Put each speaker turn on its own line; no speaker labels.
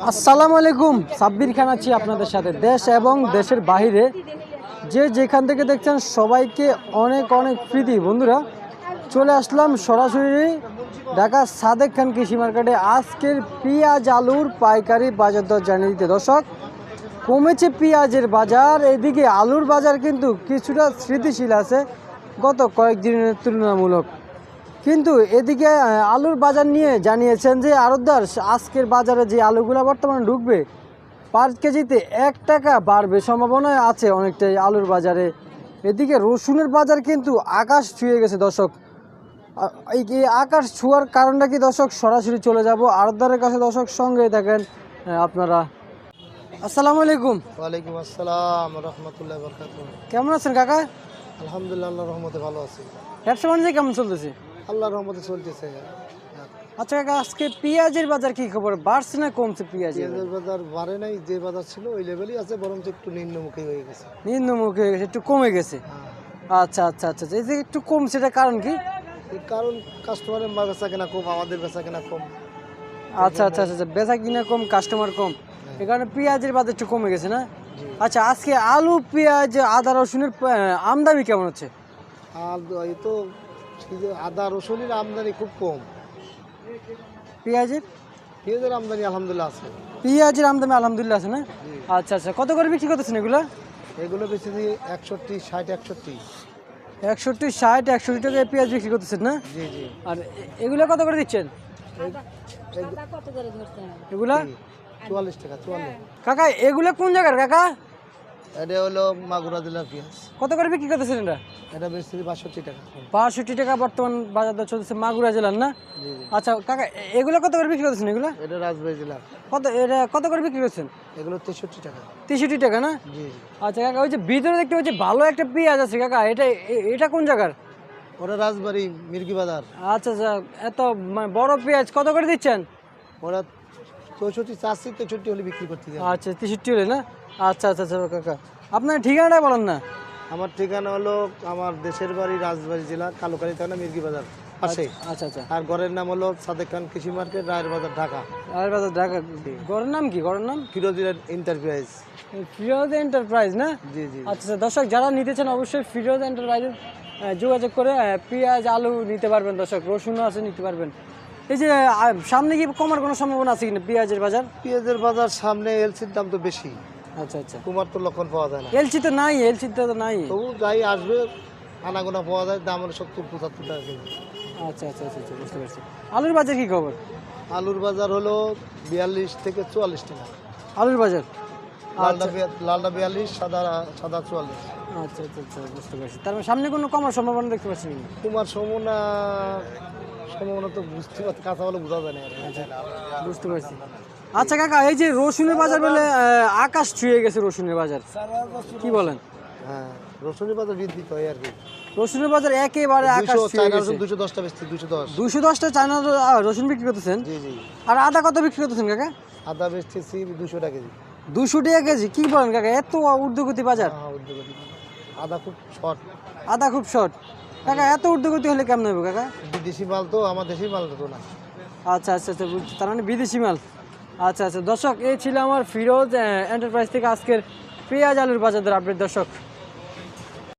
আসসালামু আলাইকুম, সাব্বির খান আছি আপনাদের সাথে। দেশ এবং দেশের বাইরে যে যেখান থেকে দেখছেন সবাইকে অনেক অনেক প্রীতি। বন্ধুরা, চলে আসলাম সরাসরি ঢাকা সাদেক খান কৃষি মার্কেটে। আজকের পেঁয়াজ আলুর পাইকারি বাজার দর জানিয়ে দিতে। দর্শক, কমেছে পেঁয়াজের বাজার। এদিকে আলুর বাজার কিন্তু কিছুটা স্মৃতিশীল আছে। গত কয়েকদিনের তুলনামূলক। কিন্তু এদিকে আলুর বাজার নিয়ে জানিয়েছেন যে আরতদার আজকের বাজারে যে আলুগুলো বর্তমানে ঢুকবে পার কেজিতে এক টাকা বাড়বে সম্ভাবনা আছে অনেকটাই আলুর বাজারে। এদিকে রসুনের বাজার কিন্তু আকাশ ছুঁয়ে গেছে দর্শক। এই আকাশ ছোঁয়ার কারণটা কি দর্শক? সরাসরি চলে যাব আরতদারের কাছে। দর্শক সঙ্গে থাকেন আপনারা। আসসালামু আলাইকুম।
ওয়ালাইকুম আসসালাম রহমতুল্লাহ বরকাত
কেমন আছেন কাকা?
আলহামদুলিল্লাহ আল্লাহ রহমতে ভালো আছি।
ব্যবসা বাণিজ্য কেমন চলতেছে?
আল্লাহ রহমতে চলতেছে।
আচ্ছা কাকা আজকে পেঁয়াজের বাজার কি খবর? বাড়ছে না কমছে পেঁয়াজের?
পেঁয়াজের বাজার বাড়ে নাই যে বাজার ছিল ওই লেভেলই আছে বরঞ্চ একটু নিম্নমুখী হয়ে গেছে।
নিম্নমুখী হয়ে গেছে একটু কমে গেছে? আচ্ছা আচ্ছা আচ্ছা আচ্ছা। এই যে একটু কমছে এটা কারণ কি?
কারণ কাস্টমারের বেচা কেনা কম আমাদের বেচা কেনা কম।
আচ্ছা আচ্ছা আচ্ছা আচ্ছা। বেচা কিনা কম কাস্টমার কম। এই কারণে পেঁয়াজের বাজার একটু কমে গেছে না? আচ্ছা আজকে আলু পেঁয়াজ আদা রসুনের আমদানি কেমন হচ্ছে?
আর এই তো যে আদা রসুনের আমদানি খুব কম।
পেঁয়াজের?
পেঁয়াজের আমদানি আলহামদুলিল্লাহ আছে।
পেঁয়াজের আমদানি আলহামদুলিল্লাহ আছে না? আচ্ছা আচ্ছা। কত করে বিক্রি করতেছেন এগুলো?
এগুলো বেশি দিয়ে একষট্টি ষাট একষট্টি।
একষট্টি ষাট একষট্টি টাকা পেঁয়াজ বিক্রি করতেছেন না?
জি জি।
আর এগুলো কত করে দিচ্ছেন? এগুলা?
চুয়াল্লিশ টাকা চুয়াল্লিশ।
কাকা এগুলো কোন জায়গার কাকা?
এটা হলো মাগুরা জেলার পেঁয়াজ
কত করে বিক্রি করতেছেন এটা?
এটা বেশি বাষট্টি টাকা।
বাষট্টি টাকা বর্তমান বাজার দর চলতেছে মাগুরা জেলার না? আচ্ছা কাকা এগুলো কত করে বিক্রি করতেছেন এগুলো?
এটা রাজবাড়ি জেলার
কত এটা কত করে বিক্রি করছেন?
এগুলো তেষট্টি টাকা।
তেষট্টি টাকা না?
জি
আচ্ছা কাকা ওই যে ভিতরে দেখতে পাচ্ছি ভালো একটা পেঁয়াজ আছে কাকা এটা এটা কোন জায়গার?
ওরা রাজবাড়ি মির্গি বাজার।
আচ্ছা আচ্ছা এত মানে বড় পেঁয়াজ কত করে দিচ্ছেন?
ওরা চৌষট্টি চারশি তেষট্টি হলে বিক্রি করতে
আচ্ছা তেষট্টি হলে না? আচ্ছা আচ্ছা আচ্ছা কাকা। আপনার ঠিকানাটা বলেন না।
আমার ঠিকানা হলো আমার দেশের বাড়ি রাজবাড়ি জেলা কালোকালী থানা মির্গি বাজার পাশে
আচ্ছা আচ্ছা
আর ঘরের নাম হলো সাদেক খান কৃষি মার্কেট রায়ের বাজার ঢাকা।
আর বাজার ঢাকা। গড়ের নাম কি? গড়ের নাম?
ফিরোজির এন্টারপ্রাইজ
ফিরোজ এন্টারপ্রাইজ না?
জি জি।
আচ্ছা আচ্ছা, দর্শক যারা নিতে চান অবশ্যই ফিরোজ এন্টারপ্রাইজে যোগাযোগ করে পেঁয়াজ আলু নিতে পারবেন দর্শক। রসুনও আছে নিতে পারবেন। এই যে সামনে কি কমার কোনো সম্ভাবনা আছে কিনা পেঁয়াজের বাজার?
পেঁয়াজের বাজার সামনে এলসির দাম তো বেশি।
আচ্ছা আচ্ছা।
কুমার তো লক্ষণ পাওয়া যায় না।
এলসি তো নাই এলসি তো নাই।
তবু যাই আসবে আনাগোনা পাওয়া যায় দাম হলো সত্তর পঁচাত্তর টাকা কেজি।
আচ্ছা আচ্ছা আচ্ছা আচ্ছা, বুঝতে পারছি। আলুর বাজার কি খবর?
আলুর বাজার হলো বিয়াল্লিশ থেকে চুয়াল্লিশ টাকা।
আলুর বাজার?
লালটা বিয়া- বিয়াল্লিশ সাদা সাদা চুয়াল্লিশ।
আচ্ছা আচ্ছা আচ্ছা বুঝতে পারছি। তার মানে সামনে কোনো কমার সম্ভাবনা দেখতে পাচ্ছি না
তোমার সমনা সম্ভাবনা তো বুঝতে পারছি কাঁচা বলে বোঝা যায় না। কি।
বুঝতে পারছি। আচ্ছা কাকা এই যে রসুনের বাজার বলে আকাশ ছুঁয়ে গেছে রসুনের বাজার। কি বলেন?
হ্যাঁ রসুনের বাজার বৃদ্ধি পায় আর কি।
রসুনের বাজার একেবারে আকাশ
দুশো
ছুঁয়ে গেছে।
রসুন দুশো দশটা বেচছি দুশো দশ।
দুশো দশটা চায়না রসুন বিক্রি করতেছেন?
জি জি।
আর আদা কত বিক্রি করতেছেন কাকা?
আদা বেচতেছি দুশো টাকা কেজি।
দুশো টাকা কেজি? কি বলেন কাকা এত ঊর্ধ্বগতি বাজার?
হ্যাঁ আদা খুব শর্ট।
আদা খুব শর্ট। কাকা এত ঊর্ধ্বগতি হলে কেমন হবে কাকা?
বিদেশি মাল তো আমার দেশি মাল তো না।
আচ্ছা আচ্ছা আচ্ছা বুঝছি। তার মানে বিদেশি মাল। আচ্ছা আচ্ছা। দর্শক, এই ছিল আমার ফিরোজ এন্টারপ্রাইজ থেকে আজকের পেঁয়াজ আলুর বাজার দর আপডেট দর্শক